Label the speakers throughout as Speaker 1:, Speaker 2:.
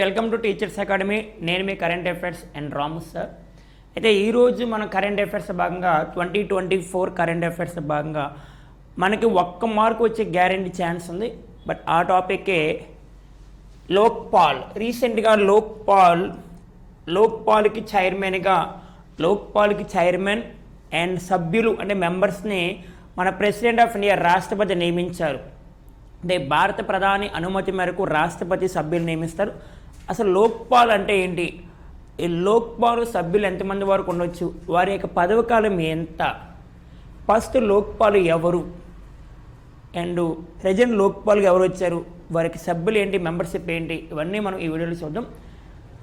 Speaker 1: Welcome to teachers academy నేను మీ current affairs and Ramu sir అయితే ఈరోజు మన కరెంట్ అఫైర్స్ భాగంగా twenty twenty four current affairs భాగంగా మనకి ఒక్క మార్క్ వచ్చే గ్యారంటీ ఛాన్స్ ఉంది. బట్ ఆ టాపిక్కే లోక్పాల్ రీసెంట్గా లోక్పాల్ లోక్పాల్కి చైర్మన్గా లోక్పాల్కి చైర్మన్ అండ్ సభ్యులు అంటే మెంబర్స్ని మన ప్రెసిడెంట్ ఆఫ్ ఇండియా రాష్ట్రపతి నియమించారు. అంటే భారత ప్రధాని అనుమతి మేరకు రాష్ట్రపతి సభ్యులు నియమిస్తారు. అసలు లోక్పాల్ అంటే ఏంటి? ఈ లోక్పాల్ సభ్యులు ఎంతమంది వరకు ఉండొచ్చు వారి యొక్క పదవకాలం ఎంత? ఫస్ట్ లోక్పాల్ ఎవరు? అండ్ ప్రజెంట్ లోక్పాల్కి ఎవరు వచ్చారు? వారికి సభ్యులు ఏంటి? మెంబర్షిప్ ఏంటి? ఇవన్నీ మనం ఈ వీడియోలో చూద్దాం.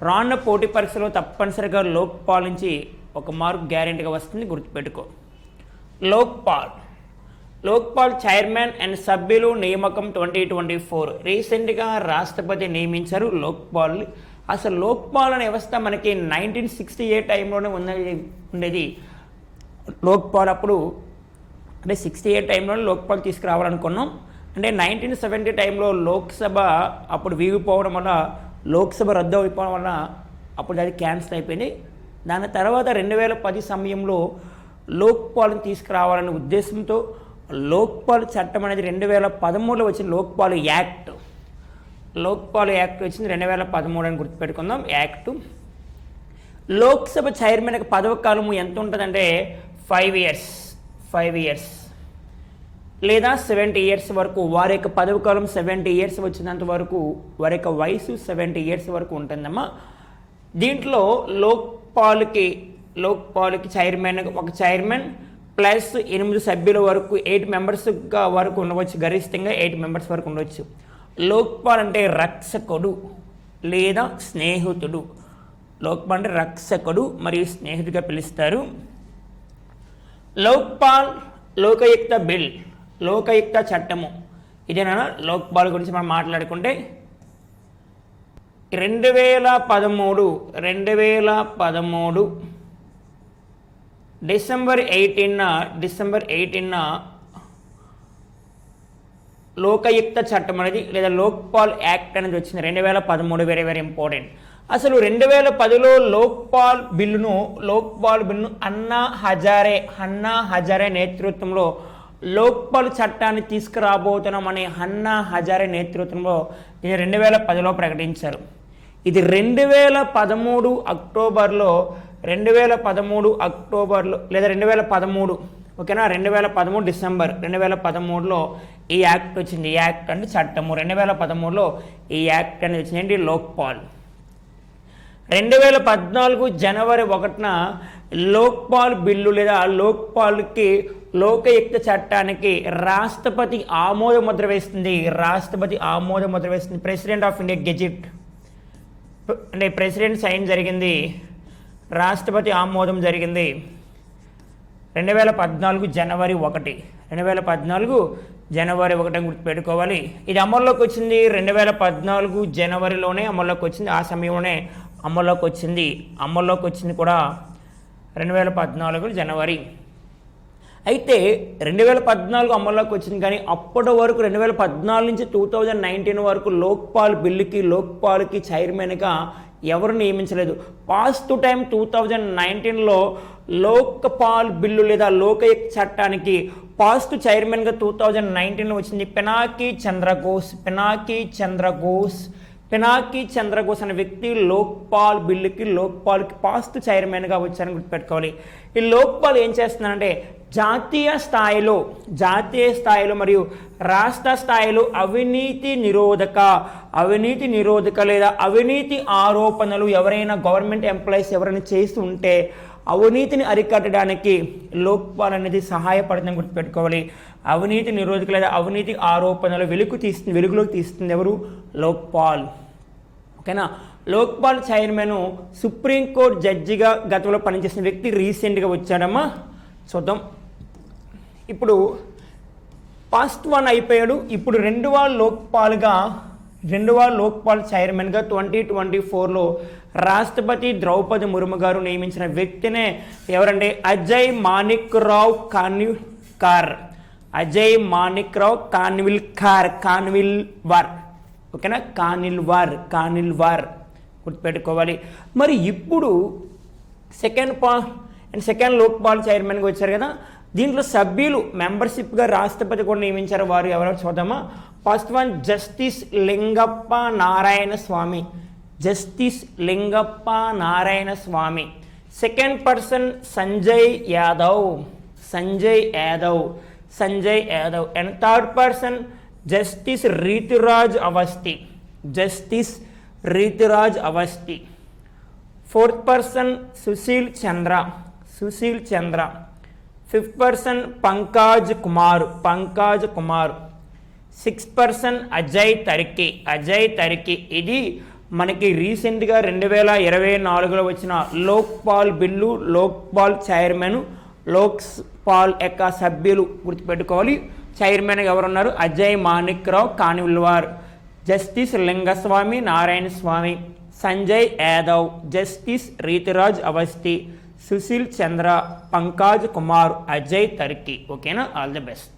Speaker 1: రానున్న పోటీ పరీక్షలో తప్పనిసరిగా లోక్పాల్ నుంచి ఒక మార్క్ గ్యారెంటీగా వస్తుంది. గుర్తుపెట్టుకో. లోక్పాల్. లోక్పాల్ చైర్మన్ అండ్ సభ్యులు నియామకం ట్వంటీ ట్వంటీ ఫోర్ రీసెంట్గా రాష్ట్రపతి నియమించారు లోక్పాల్. అసలు లోక్పాల్ అనే వ్యవస్థ మనకి నైన్టీన్ సిక్స్టీ ఎయిట్ టైంలోనే ఉన్నది ఉండేది. లోక్పాల్ అప్పుడు అంటే సిక్స్టీ ఎయిట్ టైంలో లోక్పాల్ తీసుకురావాలనుకున్నాం. అంటే నైన్టీన్ సెవెంటీ టైంలో లోక్సభ అప్పుడు వీగిపోవడం వల్ల లోక్సభ రద్దు అయిపోవడం వల్ల అప్పుడు అది క్యాన్సిల్ అయిపోయింది. దాని తర్వాత రెండు వేల పది సమయంలో లోక్పాల్ని తీసుకురావాలనే ఉద్దేశంతో లోక్పాల్ చట్టం అనేది రెండు వేల పదమూడులో వచ్చిన లోక్పాల్ యాక్ట్. లోక్పాల్ యాక్ట్ వచ్చింది రెండు వేల పదమూడు అని గుర్తుపెట్టుకుందాం. యాక్ట్. లోక్సభ చైర్మన్గా పదవ కాలం ఎంత ఉంటుందంటే ఫైవ్ ఇయర్స్. Five years. లేదా సెవెంటీ ఇయర్స్ వరకు వారి యొక్క పదవి కాలం సెవెంటీ ఇయర్స్ వచ్చినంత వరకు వారి యొక్క వయసు సెవెంటీ ఇయర్స్ వరకు ఉంటుందమ్మా. దీంట్లో లోక్పాల్కి లోక్పాల్కి చైర్మన్ ఒక చైర్మన్ ప్లస్ ఎనిమిది సభ్యుల వరకు ఎయిట్ మెంబర్స్గా వరకు ఉండవచ్చు. గరిష్టంగా ఎయిట్ మెంబర్స్ వరకు ఉండవచ్చు. లోక్పాల్ అంటే రక్షకుడు లేదా స్నేహితుడు. లోక్పాల్ అంటే రక్షకుడు మరియు స్నేహితుడిగా పిలుస్తారు. లోక్పాల్ లోకయుక్త బిల్ లోకయుక్త చట్టము. ఇదేనా? లోక్పాల్ గురించి మనం మాట్లాడుకుంటే రెండు వేల పదమూడు రెండు వేల పదమూడు డిసెంబర్ ఎయిటీన్న డిసెంబర్ ఎయిటీన్న లోకయుక్త చట్టం అనేది లేదా లోక్పాల్ యాక్ట్ అనేది వచ్చింది. రెండు వేల పదమూడు వెరీ వెరీ ఇంపార్టెంట్ అసలు రెండు వేల పదిలో లోక్పాల్ బిల్లును లోక్పాల్ బిల్లును అన్నా హజారే అన్నా హజారే నేతృత్వంలో లోక్పాల్ చట్టాన్ని తీసుకురాబోతున్నామని అన్నా హజారే నేతృత్వంలో ఇది రెండు వేల పదిలో ప్రకటించారు. ఇది రెండు వేల పదమూడు అక్టోబర్లో రెండు వేల పదమూడు అక్టోబర్లో లేదా రెండు వేల పదమూడు ఓకేనా? రెండు వేల పదమూడు డిసెంబర్ రెండు వేల పదమూడులో ఈ యాక్ట్ వచ్చింది. ఈ యాక్ట్ అంటే చట్టము. రెండు వేల పదమూడులో ఈ యాక్ట్ అనేది వచ్చింది. ఏంటి? లోక్పాల్. రెండు వేల పద్నాలుగు జనవరి ఒకటిన లోక్పాల్ బిల్లు లేదా లోక్పాల్కి లోకయుక్త చట్టానికి రాష్ట్రపతి ఆమోద ముద్ర వేస్తుంది రాష్ట్రపతి ఆమోద ముద్ర వేస్తుంది ప్రెసిడెంట్ ఆఫ్ ఇండియా గెజిట్. అంటే ప్రెసిడెంట్ సైన్ జరిగింది. రాష్ట్రపతి ఆమోదం జరిగింది. రెండు వేల పద్నాలుగు జనవరి ఒకటి. రెండు వేల పద్నాలుగు జనవరి ఒకటి గుర్తుపెట్టుకోవాలి. ఇది అమల్లోకి వచ్చింది. రెండు వేల పద్నాలుగు జనవరిలోనే అమల్లోకి వచ్చింది. ఆ సమయంలోనే అమల్లోకి వచ్చింది. అమల్లోకి వచ్చింది కూడా రెండు వేల పద్నాలుగు జనవరి. అయితే రెండు వేల పద్నాలుగు అమల్లోకి వచ్చింది కానీ అప్పటి వరకు రెండు వేల పద్నాలుగు నుంచి టూ థౌజండ్ నైన్టీన్ వరకు లోక్పాల్ బిల్లుకి లోక్పాల్కి చైర్మన్గా ఎవరు నియమించలేదు. పాస్ట్ టైం టూ థౌజండ్ నైన్టీన్లో లోక్పాల్ బిల్లు లేదా లోకయుక్ చట్టానికి పాస్ట్ చైర్మన్గా టూ థౌజండ్ నైన్టీన్లో వచ్చింది పినాకి చంద్రఘోష్ పినాకి చంద్రఘోష్ పినాకి చంద్రఘోష్ అనే వ్యక్తి లోక్పాల్ బిల్లుకి లోక్పాల్కి పాస్ట్ చైర్మన్గా వచ్చారని గుర్తుపెట్టుకోవాలి. ఈ లోక్పాల్ ఏం చేస్తున్నారంటే జాతీయ స్థాయిలో జాతీయ స్థాయిలో మరియు రాష్ట్ర స్థాయిలో అవినీతి నిరోధక అవినీతి నిరోధక లేదా అవినీతి ఆరోపణలు ఎవరైనా గవర్నమెంట్ ఎంప్లాయీస్ ఎవరైనా చేస్తుంటే అవినీతిని అరికట్టడానికి లోక్పాల్ అనేది సహాయపడుతుందని గుర్తుపెట్టుకోవాలి. అవినీతి నిరోధక లేదా అవినీతి ఆరోపణలు వెలుగు తీస్తుంది వెలుగులోకి తీస్తుంది ఎవరు? లోక్పాల్. ఓకేనా? లోక్పాల్ చైర్మన్ సుప్రీంకోర్టు జడ్జిగా గతంలో పనిచేసిన వ్యక్తి రీసెంట్గా వచ్చాడమ్మా. చూద్దాం. ఇప్పుడు ఫస్ట్ వన్ అయిపోయాడు. ఇప్పుడు రెండవ లోక్పాల్గా రెండవ లోక్పాల్ చైర్మన్గా ట్వంటీ ట్వంటీ ఫోర్లో రాష్ట్రపతి ద్రౌపది ముర్ము గారు నియమించిన వ్యక్తినే ఎవరంటే అజయ్ మాణిక్ రావ్ కాన్విల్కార్. అజయ్ మాణిక్ రావ్ కాన్విల్ వార్ ఓకేనా? కానిల్వార్ కానిల్వార్ గుర్తుపెట్టుకోవాలి. మరి ఇప్పుడు సెకండ్ పా అండ్ సెకండ్ లోక్పాల్ చైర్మన్గా వచ్చారు కదా. దీంట్లో సభ్యులు మెంబర్షిప్గా రాష్ట్రపతి కూడా నియమించారు. వారు ఎవరో? చూద్దామా. First one justice Lingappa Narayana Swamy. Justice Lingappa Narayana Swamy. Second person Sanjay Yadav. Sanjay Yadav. Sanjay Yadav. And third person justice Rituraj Awasthi justice Rituraj Awasthi fourth person Sushil Chandra. Sushil Chandra. Fifth person Pankaj Kumar Pankaj Kumar. Six person Ajay Tirkey Ajay Tirkey ఇది మనకి రీసెంట్గా రెండు వేల ఇరవై నాలుగులో వచ్చిన Lokpal bill Lokpal chairman Lokpal యొక్క సభ్యులు గుర్తుపెట్టుకోవాలి. చైర్మన్ ఎవరున్నారు? అజయ్ మాణిక్ రావు కానివిల్వార్ జస్టిస్ లింగస్వామి నారాయణ స్వామి సంజయ్ యాదవ్ జస్టిస్ రీతిరాజ్ అవస్థి సుశీల్ చంద్ర పంకాజ్ కుమార్ అజయ్ తర్కి ఓకేనా? All the best